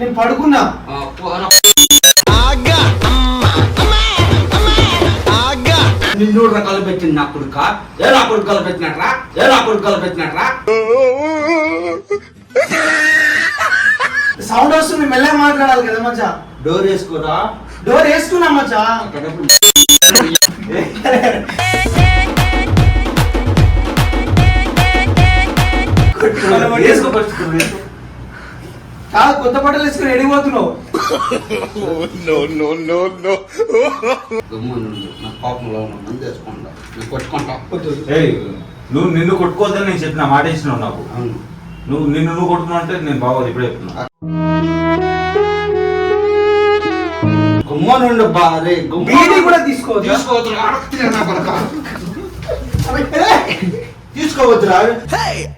నేను పడుకున్నా. ఆ, పోరా. నిన్ను రకాలు పెట్టింది నా కొడుక ఏ నా కొడుకు పెట్టినట్రా ఏ నా కొడుకు పెట్టినట్రా? సౌండ్ వస్తుంది మెల్లగా మాట్లాడాలి కదా మచ్చా? డోర్ వేసుకోరా? డోర్ వేసుకున్నా మచ్చా? వేసుకో. కాదు కొత్త బట్టలు వేసుకుని ఎడిగిపోతున్నావు నువ్వు నిన్ను కొట్టుకోవద్దని నేను చెప్పిన మాట ఇచ్చినావు నాకు. నువ్వు నిన్ను నువ్వు కొట్టుకున్నావు అంటే నేను బాగోదు ఇప్పుడే చెప్తున్నా. గుమ్మనుండు బారే బీడీ కూడా తీసుకోవద్దా? తీసుకోవద్దు తీసుకోవద్దురా.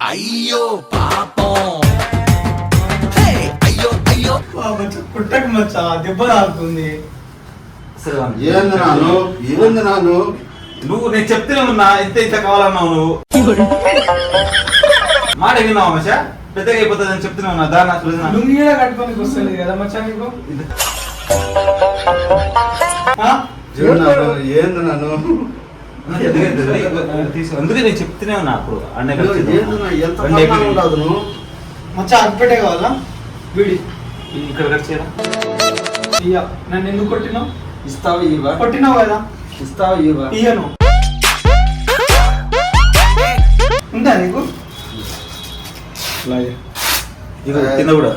అయ్యో పాపం. ఆ మచ్చా పుట్టక మచ్చా దెబ్బ వాణి. ఏంది నాను ఏంది నాను నువ్వు నేను చెప్తూనే ఉన్నా ఇంత ఇంత కావాలన్నావు నువ్వు. మాట విన్నావా మచ్చా పెద్దగా అయిపోతుంది అని చెప్తూనే ఉన్నా దాని అసలు నా- లుంగి కూడా కట్టుకోనికి వస్తలేదు కదా మచ్చా నీకు? ఆ? ఏంది నాను. అందుకే నేను చెప్తూనే ఉన్నా అప్పుడు అన్నీ మచ్చా అగ్గిపెట్టే కావాలా? బీడి ఇక్కడ కట్ చేయరా ఇయ్య. నన్ను ఎందుకు కొట్టినావు? ఇస్తావా ఇవా కొట్టినావు కదా? ఇస్తావా ఇవా ఇయ్యను. ఉందా నీకు? ఇక కింద కూడా.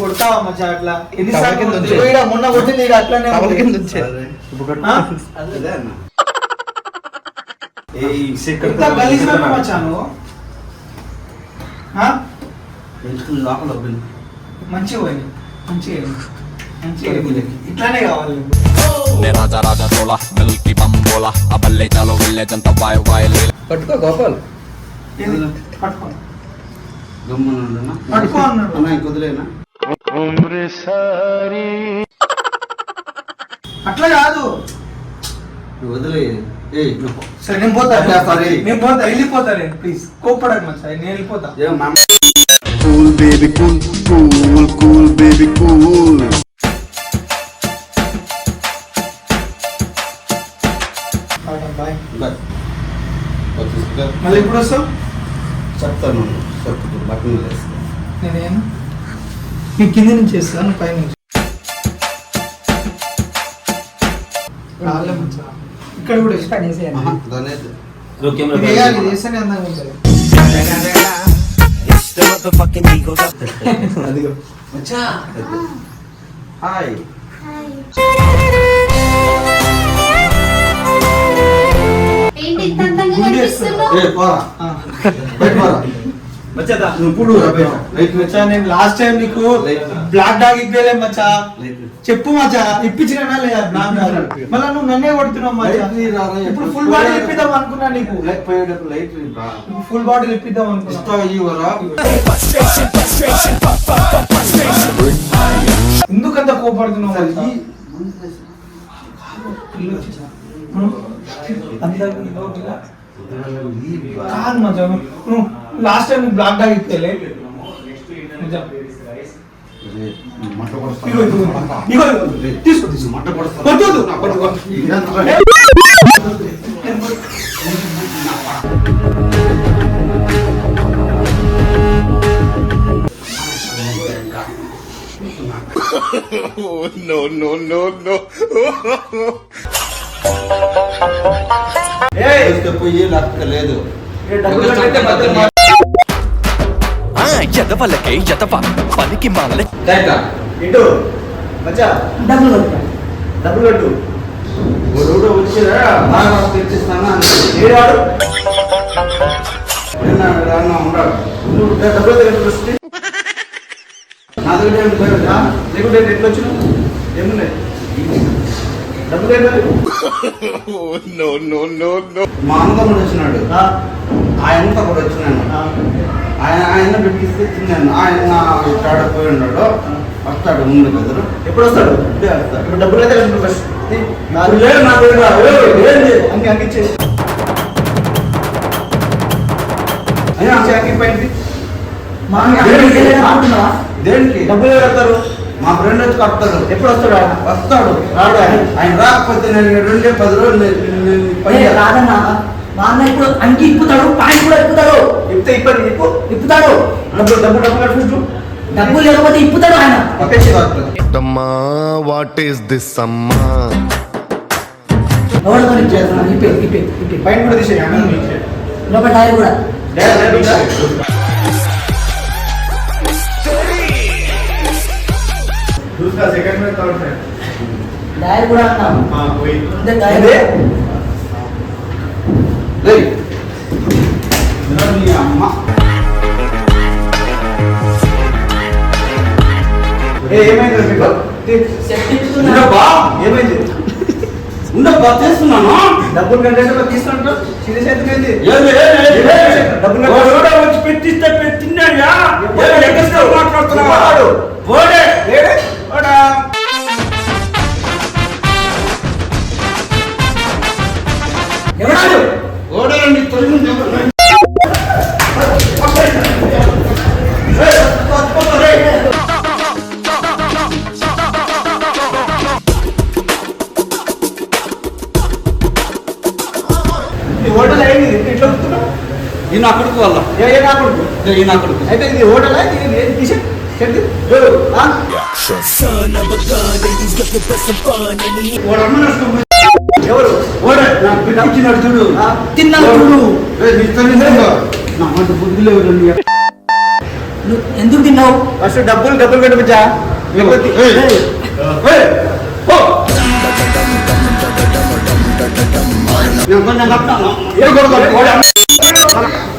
కొడతావా మచ్చా అట్లా? ఎన్నిసార్లు టవల్ కింద కొడుతుంది? ఉంచే. ఈడ మొన్న కొట్టింది ఈడ అట్లానే టవల్ ఉంది. కింద ఉంచే. ఇప్పుడు కట్టు. అదే అన్న. మచ్చా నువ్వు? ఆ? ఎందుకు లోపల బిల్లు మంచిగా పోయింది. మంచిగా. ఇట్లానే కావాలి. రాజా రాజా చోళ మిల్కి బంబోలా చాలో వాయ్ వాయ్ లీల. పట్టుకో గోపాల్? పట్టుకో. గమ్మున పట్టుకో అన్నాడు. అన్న ఇంక వదిలేనా? అట్లా కాదు. వదిలే. సరే నేను పోతా. అట్లా సరే. నేను పోతా. వెళ్ళిపోతా నేను ప్లీజ్ కోప్పడక మచ్చా నేను వెళ్ళిపోతా. Cool baby cool, cool, cool baby cool. మళ్ళీ ఎప్పుడు వస్తావు? చెప్తాను. చెప్పు బట్టలు నేనేం? నేను కింద నుంచి వేస్తాను పై నుంచి. ఇక్కడ కూడా పని చేసేయాలి దాని కెమెరా ఇది వేయాలి ఇది వేస్తేనే అందంగా ఉంటుంది అదిగో. హాయ్ ఏంటి ఇంత అందంగా కనిపిస్తున్నావు? ఏ పోరా. బయట పోరా వచ్చేదా నువ్వు పుడు రా బయట లైట్ మచ్చా నేను లాస్ట్ టైం నీకు. బ్లాక్ డాగ్ ఇప్పలే మచ్చా. చెప్పు మచ్చా ఇప్పించినా లేదా బ్లాక్ డాగ్ మళ్ళా నువ్వు నన్నే కొడుతున్నావు మచ్చా. ఇప్పుడు ఫుల్ బాడీ ఇప్పిద్దాం అనుకున్నా నీకు. లైట్ ఫుల్ బాడీ ఇప్పిద్దాం అనుకున్నా. ఎందుకంత కోపడుతున్నావు మచ్చా? బా- కాదు మచ్చా లాస్ట్ టైం బ్లాక్ డాగ్ ఇగో తీసుకో తీసుకో మంట కొడతా. వద్దు, వద్దు. నా కొడుకు. ఇదంతా రా. No, no, no, no. వేస్తే పోయి లేకపోతే లేదు ఎదవలకే ఎదవ పనికి మాలే. డైరెక్టా? ఇటు మచ్చా? డబ్బులు కట్టరా. డబ్బులు కట్టు ఎవడో వచ్చారా బాగా తెచ్చిస్తానా ఏడాడు? ఉన్నాడు నువ్వు డబ్బులు దగ్గర నా. లేకుంటే ఎట్లా ఏమున్నాయి. మా అన్నదమ్ముడు వచ్చినాడు. ఆయనతో కూడా వచ్చినాను ఆయన ఆయన పెట్టిస్తే తిన్నాను. ఆయన ఇక్కడ పోయి ఉన్నాడు వస్తాడు ముందు బెదరు. ఎప్పుడు వస్తాడు ఇప్పుడే వస్తాడు. ఇప్పుడు డబ్బులు అయితే ఫస్ట్ నాకు లేదు ఏంది? అంగి అంగిచ్చే అయ్యా, అంగి పైన మా? దేనికి? డబ్బులు ఎవరు మా ఫ్రెండ్ వచ్చి కడతాడు. ఎప్పుడు వస్తాడు ఆయన? వస్తాడు. రాడు ఆయన. ఆయన రాకపోతే నేను రెండే పది రోజులు. రాదన్నా. మా అన్న ఇప్పుడు అంకి ఇప్పుతాడు పాయింట్ కూడా ఇప్పుతాడు. ఇప్పితే ఇప్పటి ఇప్పు ఇప్పుతాడు. డబ్బులు డబ్బు డబ్బు కట్టుకుంటు డబ్బు లేకపోతే ఇప్పుతాడు ఆయన. అమ్మా వాట్ ఈస్ దిస్ అమ్మా? ఎవరితో ఇప్పే ఇప్పే ఇప్పే. పైన కూడా తీసే లోపల టైర్ కూడా. సెకండ్ టైర్ కూడా అన్నాం. అమ్మ ఏమైంది ఏమైంది? ఉండబ్బా చేస్తున్నాను. డబ్బులు కంటే తీసుకుంటా అయితే ఏంది? డబ్బులు పెట్టిస్తే పెట్టినాడా? ఏదో ఎగస్ట్రా అయితే ఇది హోటల్? ఇది ఎవరు? ఓడే, చూడు. ఆ, తిన్నాడు చూడు. ఏయ్, నీ తల్లి నిజంగా. నా మాట బుద్ధి లేవు రండి. నువ్వు ఎందుకు తిన్నావు? ఫస్ట్ డబ్బులు డబ్బులు. నేను కొంచెం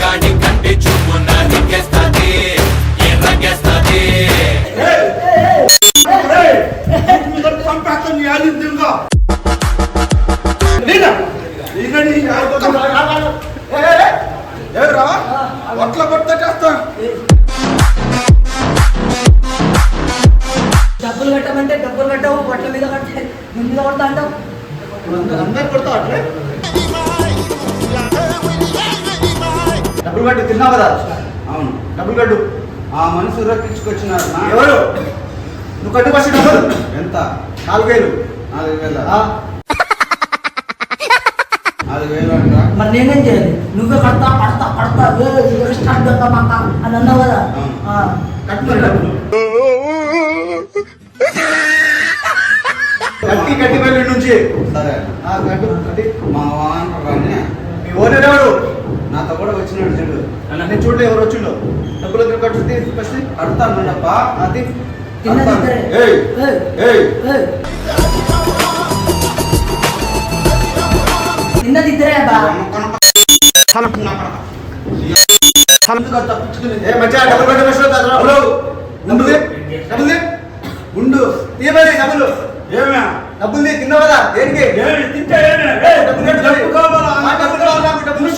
గాడి కంటి చూపు ఎర్రగేస్తది చంపేస్తాను. నీనా? ఒట్ల చేస్తా డబ్బులు కట్టమంటే డబ్బులు కట్టవు బట్టల మీద కట్టే మీద కొడతా అంటావు అందరు కొడతావు అట్లే? డబ్బులు కట్టి తిన్నావు కదా అవును. డబ్బులు కట్టు. ఆ మనిషి రప్పించుకొచ్చినారు నా. ఎవరు? నువ్వు కట్టు ఫస్ట్ డబ్బులు. ఎంత? నాలుగు వేలు. నాలుగు వేల? ఆ, నాలుగు వేలు అంట. మరి నేనేం చేయాలి? నువ్వే కడతా పడతా పడతా స్టార్ట్ చేద్దాం అక్క అని అన్నావు కదా? ఆ, కట్టు డబ్బులు. కట్టి కట్టి వెళ్ళి నుంచి. సరే. ఆ, కట్టు కట్టి. మా రాని మీ ఓనర్ ఎవరు? నాతో కూడా వచ్చినాడు చెడు నేను చూడలే ఎవరు వచ్చిండో. డబ్బులు దగ్గర కట్టు ఫస్ట్ అడతానుండప్ప అది తిన్నది ఇద్దరే. ఏయ్ ఏయ్. తిన్నది ఇద్దరే బా. ఏ మధ్య డబ్బులు హలో డబ్బులు తిన్నావు కదా దేనికి? తింటే డబ్బులు కావాలా? డబ్బులు కావాలి? డబ్బులు